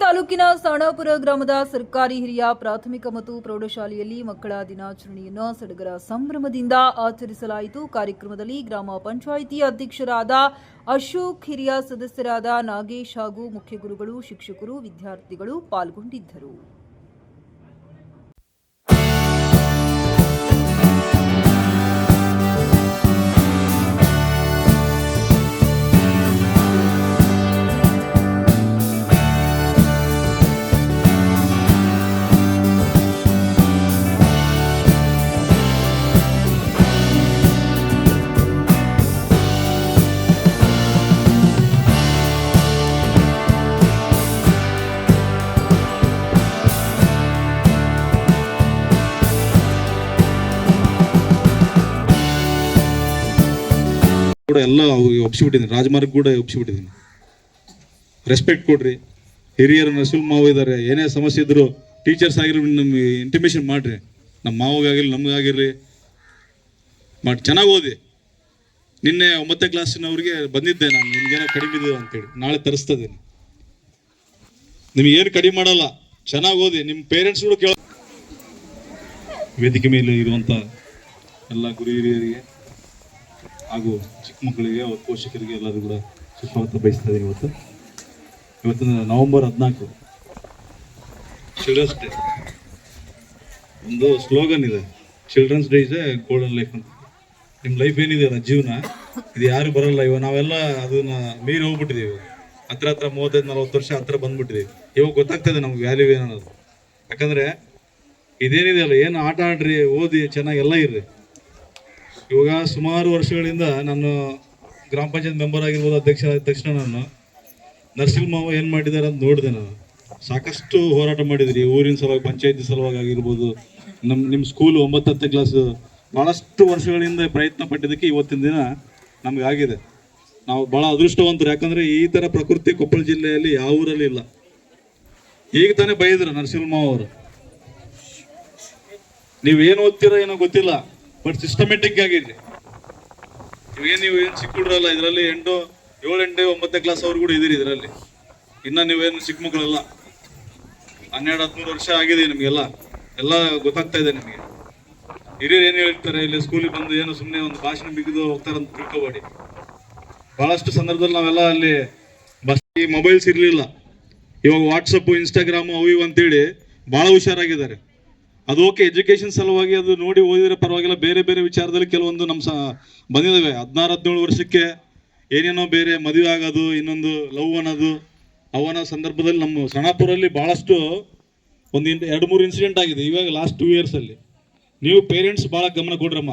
ತಾಲೂಕಿನ ಸಾಣಾಪುರ ಗ್ರಾಮದ ಸರ್ಕಾರಿ ಹಿರಿಯ ಪ್ರಾಥಮಿಕ ಮತ್ತು ಪ್ರೌಢಶಾಲೆಯಲ್ಲಿ ಮಕ್ಕಳ ದಿನಾಚರಣೆಯನ್ನು ಸಡಗರ ಸಂಭ್ರಮದಿಂದ ಆಚರಿಸಲಾಯಿತು. ಕಾರ್ಯಕ್ರಮದಲ್ಲಿ ಗ್ರಾಮ ಪಂಚಾಯಿತಿ ಅಧ್ಯಕ್ಷರಾದ ಅಶೋಕ್, ಹಿರಿಯ ಸದಸ್ಯರಾದ ನಾಗೇಶ್ ಹಾಗೂ ಮುಖ್ಯಗುರುಗಳು ಶಿಕ್ಷಕರು, ವಿದ್ಯಾರ್ಥಿಗಳು ಪಾಲ್ಗೊಂಡಿದ್ದರು. ಕೂಡ ಎಲ್ಲ ಅವ್ರಿಗೆ ಒಪ್ಸಿಬಿಟ್ಟಿದ್ದೀನಿ. ರಾಜಮಾರ್ಗ ಕೂಡ ಒಪ್ಸಿಬಿಟ್ಟಿದ್ದೀನಿ. ರೆಸ್ಪೆಕ್ಟ್ ಕೊಡ್ರಿ. ಹಿರಿಯರ ನಸುಲ್ ಮಾವು ಇದ್ದಾರೆ ಏನೇ ಸಮಸ್ಯೆ ಇದ್ರು ಟೀಚರ್ಸ್ ಆಗಿರೋ ನಮ್ಗೆ ಇಂಟಿಮೇಷನ್ ಮಾಡ್ರಿ. ನಮ್ಮ ಮಾವಗಾಗಿರ್ಲಿ ನಮಗಾಗಿರ್ಲಿ. ಮಾಡಿ, ಚೆನ್ನಾಗಿ ಓದಿ. ನಿನ್ನೆ ಒಂಬತ್ತನೇ ಕ್ಲಾಸಿನವ್ರಿಗೆ ಬಂದಿದ್ದೆ ನಾನು. ನಿಮ್ಗೇನೋ ಕಡಿಮೆ ಇದೆ ಅಂತೇಳಿ. ನಾಳೆ ತರಿಸ್ತದೇನೆ ನಿಮ್ಗೆ ಏನು ಕಡಿಮೆ ಮಾಡಲ್ಲ. ಚೆನ್ನಾಗಿ ಓದಿ. ನಿಮ್ಮ ಪೇರೆಂಟ್ಸ್ಗಳು ಕೇಳ ವೇದಿಕೆ ಮೇಲೆ ಇರುವಂಥ ಎಲ್ಲ ಗುರು ಹಿರಿಯರಿಗೆ ಹಾಗೂ ಚಿಕ್ಕ ಮಕ್ಕಳಿಗೆ ಅವ್ರ ಪೋಷಕರಿಗೆ ಎಲ್ಲರೂ ಕೂಡ ಸುಸ್ವಾಗತ ಬಯಸ್ತಾ ಇದ್ದೀನಿ ಇವತ್ತು. ಇವತ್ತಿನ ನವೆಂಬರ್ ಹದಿನಾಲ್ಕು. Children's day. ಒಂದು ಸ್ಲೋಗನ್ ಇದೆ. Children's day is a golden life ಅಂತ. ನಿಮ್ಮ ಲೈಫ್ ಏನಿದೆ ಅಲ್ಲ, ಜೀವನ? ಇದು ಯಾರು ಬರಲ್ಲ, ಇವಾಗ ನಾವೆಲ್ಲ ಅದನ್ನ ಮೀರಿ ಹೋಗ್ಬಿಟ್ಟಿದೀವಿ ಹತ್ರ ಹತ್ರ ಮೂವತ್ತೈದು, ನಲ್ವತ್ತು ವರ್ಷ ಹತ್ರ ಬಂದ್ಬಿಟ್ಟಿದ್ದೀವಿ ಇವಾಗ ಗೊತ್ತಾಗ್ತದೆ ನಮ್ಗೆ ವ್ಯಾಲ್ಯೂ ಏನನ್ನೋದು. ಯಾಕಂದ್ರೆ ಇದೇನಿದೆ ಅಲ್ಲ, ಏನು ಆಟ ಆಡ್ರಿ, ಓದಿ, ಚೆನ್ನಾಗಿ ಎಲ್ಲ ಇರ್ರಿ. ಇವಾಗ ಸುಮಾರು ವರ್ಷಗಳಿಂದ ನಾನು ಗ್ರಾಮ ಪಂಚಾಯತ್ ಮೆಂಬರ್ ಆಗಿರ್ಬೋದು, ಅಧ್ಯಕ್ಷ ಆದ ತಕ್ಷಣ ನಾನು. ನರಸಿಂಹ ಮಾವ ಏನು ಮಾಡಿದ್ದಾರೆ ಅಂತ ನೋಡಿದೆ ನಾನು. ಸಾಕಷ್ಟು ಹೋರಾಟ ಮಾಡಿದ್ರಿ. ಊರಿನ ಸಲುವಾಗಿ, ಪಂಚಾಯತಿ ಸಲುವಾಗಿ ಆಗಿರ್ಬೋದು ನಮ್ಮ ನಿಮ್ಮ ಸ್ಕೂಲ್ ಒಂಬತ್ತನೇ ಕ್ಲಾಸ್ ಭಾಳಷ್ಟು ವರ್ಷಗಳಿಂದ ಪ್ರಯತ್ನ ಪಟ್ಟಿದ್ದಕ್ಕೆ ಇವತ್ತಿನ ದಿನ ನಮ್ಗೆ ಆಗಿದೆ. ನಾವು ಭಾಳ ಅದೃಷ್ಟವಂತರು. ಯಾಕಂದ್ರೆ ಈ ಥರ ಪ್ರಕೃತಿ ಕೊಪ್ಪಳ ಜಿಲ್ಲೆಯಲ್ಲಿ ಯಾವ ಊರಲ್ಲಿ ಇಲ್ಲ. ಈಗ ತಾನೇ ಬೈದ್ರು ನರಸಿಂಹ ಮಾವ ಅವರು. ನೀವೇನು ಓದ್ತೀರೋ ಏನೋ ಗೊತ್ತಿಲ್ಲ. ಬಟ್ ಸಿಸ್ಟಮೆಟಿಕ್ ಆಗಿದೆ ಇವಾಗ ನೀವು ಏನು ಚಿಕ್ಕ ಹುಡ್ರಲ್ಲ ಇದರಲ್ಲಿ ಎಂಟು, ಏಳು, ಎಂಟು, ಒಂಬತ್ತನೇ ಕ್ಲಾಸ್ ಅವ್ರು ಕೂಡ ಇದೀರಿ ಇದರಲ್ಲಿ. ಇನ್ನ ನೀವೇನು ಚಿಕ್ಕ ಮಕ್ಕಳಲ್ಲ ಹನ್ನೆರಡು, ಹದಿಮೂರು ವರ್ಷ ಆಗಿದೆ ನಿಮಗೆಲ್ಲ. ಎಲ್ಲ ಗೊತ್ತಾಗ್ತಾ ಇದೆ ನಿಮಗೆ. ಹಿರಿಯರು ಏನು ಹೇಳ್ತಾರೆ, ಇಲ್ಲಿ ಸ್ಕೂಲಿಗೆ ಬಂದು ಏನು ಸುಮ್ಮನೆ ಒಂದು ಭಾಷಣ ಬಿಗಿದು ಹೋಗ್ತಾರೆ ಅಂತ ತಿಳ್ಕೊಬೇಡಿ. ಬಹಳಷ್ಟು ಸಂದರ್ಭದಲ್ಲಿ ನಾವೆಲ್ಲ ಅಲ್ಲಿ ಬಸ್ ಮೊಬೈಲ್ಸ್ ಇರಲಿಲ್ಲ. ಇವಾಗ ವಾಟ್ಸಪ್ಪು ಇನ್ಸ್ಟಾಗ್ರಾಮು ಅವು ಇವು ಅಂತೇಳಿ ಭಾಳ ಹುಷಾರಾಗಿದ್ದಾರೆ. ಅದು ಓಕೆ ಎಜುಕೇಶನ್ ಸಲುವಾಗಿ ಅದು ನೋಡಿ ಓದಿದ್ರೆ ಪರವಾಗಿಲ್ಲ. ಬೇರೆ ಬೇರೆ ವಿಚಾರದಲ್ಲಿ ಕೆಲವೊಂದು ನಮ್ಮ ಸ ಬಂದಿದ್ದಾವೆ ಹದಿನಾರು, ಹದಿನೇಳು ವರ್ಷಕ್ಕೆ ಏನೇನೋ ಬೇರೆ ಮದುವೆ ಆಗೋದು, ಇನ್ನೊಂದು ಲವ್ ಅನ್ನೋದು, ಅವನ ಸಂದರ್ಭದಲ್ಲಿ ನಮ್ಮ ಸಣಾಪುರಲ್ಲಿ ಭಾಳಷ್ಟು ಒಂದು ಇನ್- ಎರಡು, ಮೂರು ಇನ್ಸಿಡೆಂಟ್ ಆಗಿದೆ. ಇವಾಗ ಲಾಸ್ಟ್ ಟೂ ಇಯರ್ಸಲ್ಲಿ ನೀವು ಪೇರೆಂಟ್ಸ್ ಭಾಳ ಗಮನ ಕೊಡ್ರಮ್ಮ.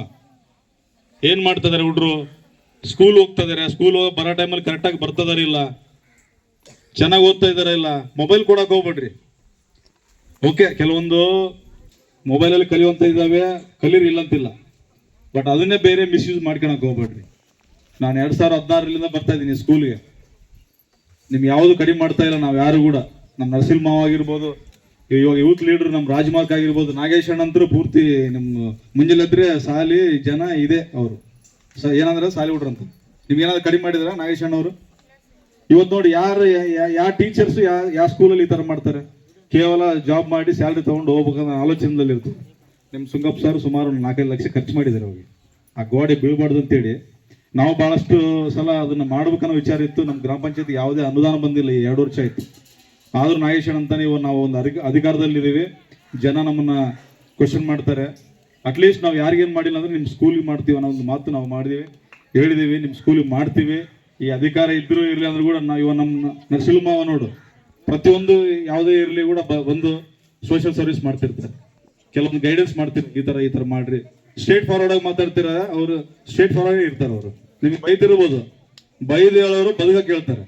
ಏನು ಮಾಡ್ತಾ ಇದಾರೆ ಹುಡ್ರು? ಸ್ಕೂಲ್ ಹೋಗ್ತಾ ಇದಾರೆ ಸ್ಕೂಲ್ ಹೋಗಿ, ಬರೋ ಟೈಮಲ್ಲಿ ಕರೆಕ್ಟಾಗಿ ಬರ್ತದಾರ ಇಲ್ಲ? ಚೆನ್ನಾಗಿ ಓದ್ತಾ ಇದಾರ ಇಲ್ಲ? ಮೊಬೈಲ್ ಕೊಡಕ್ಕೆ ಹೋಗ್ಬೇಡ್ರಿ. ಓಕೆ ಕೆಲವೊಂದು ಮೊಬೈಲಲ್ಲಿ ಕಲಿಯುವಂತ ಇದ್ದಾವೆ, ಕಲೀರಿ ಇಲ್ಲ ಅಂತಿಲ್ಲ ಬಟ್ ಅದನ್ನೇ ಬೇರೆ ಮಿಸ್ಯೂಸ್ ಮಾಡ್ಕೊಳಕ್ ಹೋಗ್ಬೇಡ್ರಿ. ನಾನು ಎರಡ್ ಸಾವಿರ ಹದಿನಾರರಿಂದ ಬರ್ತಾ ಇದ್ದೀನಿ ಸ್ಕೂಲ್ಗೆ ನಿಮ್ಗೆ ಯಾವುದು ಕಡಿಮೆ ಮಾಡ್ತಾ ಇಲ್ಲ, ನಾವು ಯಾರು ಕೂಡ. ನಮ್ಮ ನರಸಿಂಹ ಮಾವ ಆಗಿರ್ಬೋದು, ಇವಾಗ ಯೂತ್ ಲೀಡರ್ ನಮ್ಮ ರಾಜ್ಮಾರ್ಗ್ ಆಗಿರ್ಬೋದು, ನಾಗೇಶ್ ಅಣ್ಣ ಅಂತೂ ಪೂರ್ತಿ ನಮ್ಮ ಮುಂಜಾನೆದ್ರೆ ಸಾಲಿ, ಜನ ಇದೆ ಅವರು. ಏನಂದ್ರೆ ಸಾಲಿ ಹುಡ್ರು ಅಂತ ನಿಮ್ಗೆ ಏನಾದ್ರು ಕಡಿಮೆ ಮಾಡಿದ್ರ ನಾಗೇಶ್ ಅವರು ಇವತ್ತು ನೋಡಿ ಯಾರು ಯಾವ ಟೀಚರ್ಸ್ ಯಾವ ಯಾವ ಸ್ಕೂಲಲ್ಲಿ ಈ ಥರ ಮಾಡ್ತಾರೆ? ಕೇವಲ ಜಾಬ್ ಮಾಡಿ ಸ್ಯಾಲ್ರಿ ತೊಗೊಂಡು ಹೋಗ್ಬೇಕನ್ನೋ ಆಲೋಚನೆದಲ್ಲಿ ಇರ್ತದೆ ನಿಮ್ಮ ಸುಂಗಪ್ಪ ಸರ್ ಸುಮಾರು ಒಂದು ನಾಲ್ಕೈದು ಲಕ್ಷ ಖರ್ಚು ಮಾಡಿದ್ದಾರೆ ಅವಾಗ ಆ ಗೋಡೆ ಬೀಳ್ಬಾರ್ದು ಅಂತೇಳಿ ನಾವು ಭಾಳಷ್ಟು ಸಲ ಅದನ್ನು ಮಾಡ್ಬೇಕನ್ನೋ ವಿಚಾರ ಇತ್ತು. ನಮ್ಮ ಗ್ರಾಮ ಪಂಚಾಯತ್ ಯಾವುದೇ ಅನುದಾನ ಬಂದಿಲ್ಲ ಎರಡು ವರ್ಷ ಆಯಿತು. ಆದರೂ ನಾಗೇಶನ್ ಅಂತ ನೀವು ನಾವು ಒಂದು ಅಧಿಕ ಅಧಿಕಾರದಲ್ಲಿದ್ದೀವಿ ಜನ ನಮ್ಮನ್ನು ಕ್ವಶನ್ ಮಾಡ್ತಾರೆ. ಅಟ್ಲೀಸ್ಟ್ ನಾವು ಯಾರಿಗೇನು ಮಾಡಿಲ್ಲ ಅಂದ್ರೆ ನಿಮ್ಮ ಸ್ಕೂಲಿಗೆ ಮಾಡ್ತೀವಿ ಅನ್ನೋ ಒಂದು ಮಾತು ನಾವು ಮಾಡಿದ್ದೀವಿ ಹೇಳಿದ್ದೀವಿ ನಿಮ್ಮ ಸ್ಕೂಲಿಗೆ ಮಾಡ್ತೀವಿ. ಈ ಅಧಿಕಾರ ಇದ್ದರೂ ಇರಲಿ ಅಂದ್ರೂ ಕೂಡ ನಾವು ಇವಾಗ ನಮ್ಮ ನರಸಿಂಹಮಾವ ನೋಡು. ಪ್ರತಿಯೊಂದು ಯಾವುದೇ ಇರಲಿ ಕೂಡ ಬಂದು ಸೋಷಿಯಲ್ ಸರ್ವಿಸ್ ಮಾಡ್ತಿರ್ತಾರೆ. ಕೆಲವೊಂದು ಗೈಡೆನ್ಸ್ ಮಾಡ್ತಿರ್ತಾರೆ. ಈ ತರ ಈ ತರ ಮಾಡ್ರಿ. ಸ್ಟ್ರೇಟ್ ಫಾರ್ವರ್ಡ್ ಆಗಿ ಮಾತಾಡ್ತೀರ? ಅವರು ಸ್ಟ್ರೇಟ್ ಫಾರ್ವರ್ಡ್ ಇರ್ತಾರೆ ಅವರು. ನಿಮ್ಗೆ ಬೈತಿರ್ಬೋದು ಬೈದು ಹೇಳೋರು ಬದುಕ ಕೇಳ್ತಾರೆ.